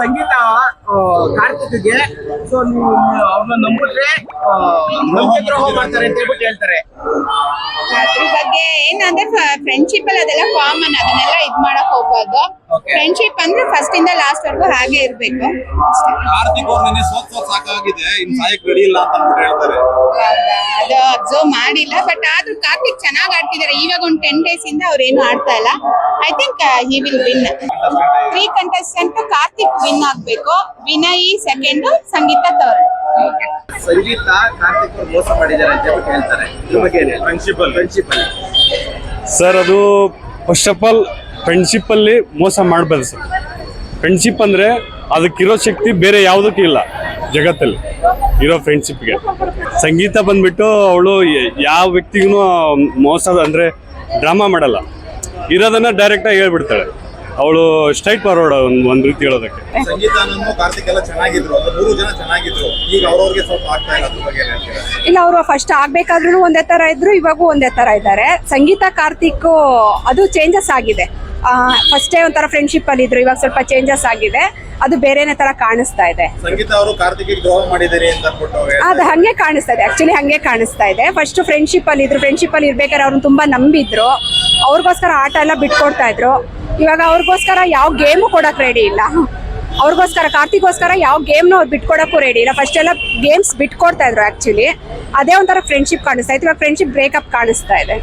ಸಂಗೀತ ಕಾರ್ತಿಕ್ಗೆ. So ನೀವು ಅವ್ರನ್ನ ನಂಬಿಟ್ರೆ ನಂಬಿದ್ರೋಹ ಮಾಡ್ತಾರೆ ಅಂತ ಹೇಳ್ಬಿಟ್ಟು ಹೇಳ್ತಾರೆ. ಅದ್ರ ಬಗ್ಗೆ ಏನಂದ್ರೆ ಫ್ರೆಂಡ್ಶಿಪ್ ಅಲ್ಲಿ ಅದೆಲ್ಲ ಕಾಮನ್ ಅದನ್ನೆಲ್ಲ ಇದ್ ಮಾಡಕ್ ಹೋಗ್ಬಾರ್ದು. ಫ್ರೆಂಡ್ಶಿಪ್ ಅಂದ್ರೆ ಫಸ್ಟ್ ಇಂದ ಲಾಸ್ಟ್ ವರ್ಗು ಹಾಗೆ ಇರ್ಬೇಕು. ಕಾರ್ತಿಕ್ ಅವ್ರು ನಿನ್ನೆ ಸೋತ್ ಸೋತ್ ಸಾಕಾಗಿದೆ ಇನ್ ಸಾಯಕ್ ರೆಡಿ ಇಲ್ಲ ಅಂತ ಹೇಳ್ತಾರೆ? ಅದು ಅಬ್ಸರ್ವ್ ಮಾಡಿಲ್ಲ ಬಟ್ ಆದ್ರೂ ಕಾರ್ತಿಕ್ ಚೆನ್ನಾಗಿ ಆಡ್ತಿದ್ದಾರೆ ಇವಾಗ ಒಂದು ಟೆನ್ ಡೇಸ್ ಇಂದ ಅವ್ರೇನು ಆಡ್ತಾ ಇಲ್ಲ. I think he will win three contestant Karthik win ಆಗ್ಬೇಕು. ವಿನಯ್ ಸೆಕೆಂಡ್ ಸಂಗೀತ ತವರ್ ಸಂಗೀತ ಕಾರ್ತಿಕ್ ಮೋಸ ಮಾಡಿದ್ದಾರೆ ಅಂತ ಹೇಳ್ತಾರೆ? ಫ್ರೆಂಡ್ಶಿಪ್ ಅಲ್ಲಿ. ಸರ್ ಅದು ಫಸ್ಟ್ ಆಫ್ ಆಲ್ ಫ್ರೆಂಡ್ಶಿಪ್ಪಲ್ಲಿ ಮೋಸ ಮಾಡಬಾರ್ದು ಸರ್ ಫ್ರೆಂಡ್ಶಿಪ್ ಅಂದ್ರೆ ಅದಕ್ಕಿರೋ ಶಕ್ತಿ ಬೇರೆ ಯಾವುದಕ್ಕೂ ಇಲ್ಲ. ಜಗತ್ತಲ್ಲಿ ಇರೋ ಫ್ರೆಂಡ್ಶಿಪ್ಗೆ ಸಂಗೀತ ಬಂದ್ಬಿಟ್ಟು ಅವಳು ಯಾವ ವ್ಯಕ್ತಿಗೂ ಮೋಸ ಅಂದರೆ ಡ್ರಾಮಾ ಮಾಡಲ್ಲ. ಇರೋದನ್ನ ಡೈರೆಕ್ಟಾಗಿ ಹೇಳ್ಬಿಡ್ತಾಳೆ. ಅವಳು ಸ್ಟ್ರೈಟ್ ಫಾರ್ವರ್ಡ್ ಒಂದು ಒಂದು ರೀತಿ ಹೇಳೋದಕ್ಕೆ. ಸಂಗೀತ ಅನ್ನೋದು ಕಾರ್ತಿಕ್ ಎಲ್ಲ ಚೆನ್ನಾಗಿದ್ರು ಮೂರು ಜನ ಚೆನ್ನಾಗಿದ್ರು. ಈಗ ಅವ್ರವ್ರಿಗೆ ಸ್ವಲ್ಪ ಆಗ್ತಾ ಇಲ್ಲ ಬಗ್ಗೆ ಹೇಳ್ತೀರಾ? ಇಲ್ಲ ಅವರು ಫಸ್ಟ್ ಆಗ್ಬೇಕಾದ್ರೂ ಒಂದೇ ತರ ಇದ್ರು ಇವಾಗೂ ಒಂದೇ ತರ ಇದ್ದಾರೆ. ಸಂಗೀತ ಕಾರ್ತಿಕ್ ಅದು ಚೇಂಜಸ್ ಆಗಿದೆ. ಫಸ್ಟೇ ಒಂಥರ ಫ್ರೆಂಡ್ಶಿಪ್ ಅಲ್ಲಿ ಇದ್ರು ಇವಾಗ ಸ್ವಲ್ಪ ಚೇಂಜಸ್ ಆಗಿದೆ. ಅದು ಬೇರೆನೇ ತರ ಕಾಣಿಸ್ತಾ ಇದೆ. ಸಂಗೀತ ಅವರು ಕಾರ್ತಿಕ್ ದ್ರೋಹ ಮಾಡಿದಿರಿ ಅಂತ ಅದು ಹಂಗೆ ಕಾಣಿಸ್ತಾ ಇದೆ. ಆಕ್ಚುಲಿ ಹಂಗೆ ಕಾಣಿಸ್ತಾ ಇದೆ. ಫಸ್ಟ್ ಫ್ರೆಂಡ್ಶಿಪ್ ಅಲ್ಲಿ ಇದ್ರು. ಫ್ರೆಂಡ್ಶಿಪ್ ಅಲ್ಲಿ ಇರ್ಬೇಕಾದ್ರೆ ಅವ್ರನ್ನ ತುಂಬಾ ನಂಬಿದ್ರು. ಅವ್ರಿಗೋಸ್ಕರ ಆಟ ಎಲ್ಲ ಬಿಟ್ಕೊಡ್ತಾ ಇದ್ರು. ಇವಾಗ ಅವ್ರಿಗೋಸ್ಕರ ಯಾವ ಗೇಮು ಕೊಡಕ್ ರೆಡಿ ಇಲ್ಲ. ಅವ್ರಿಗೋಸ್ಕರ ಕಾರ್ತಿಕ್ಗೋಸ್ಕರ ಯಾವ ಗೇಮ್ನ ಅವ್ರು ಬಿಟ್ಕೊಡಕ್ಕೂ ರೆಡಿ ಇಲ್ಲ. ಫಸ್ಟ್ ಎಲ್ಲ ಗೇಮ್ಸ್ ಬಿಟ್ಕೊಡ್ತಾ ಇದ್ರು ಆಕ್ಚುಲಿ ಅದೇ ಒಂಥರ ಫ್ರೆಂಡ್ಶಿಪ್ ಕಾಣಿಸ್ತಾ ಇತ್ತು ಇವಾಗ ಫ್ರೆಂಡ್ಶಿಪ್ ಬ್ರೇಕಪ್ ಕಾಣಿಸ್ತಾ ಇದೆ.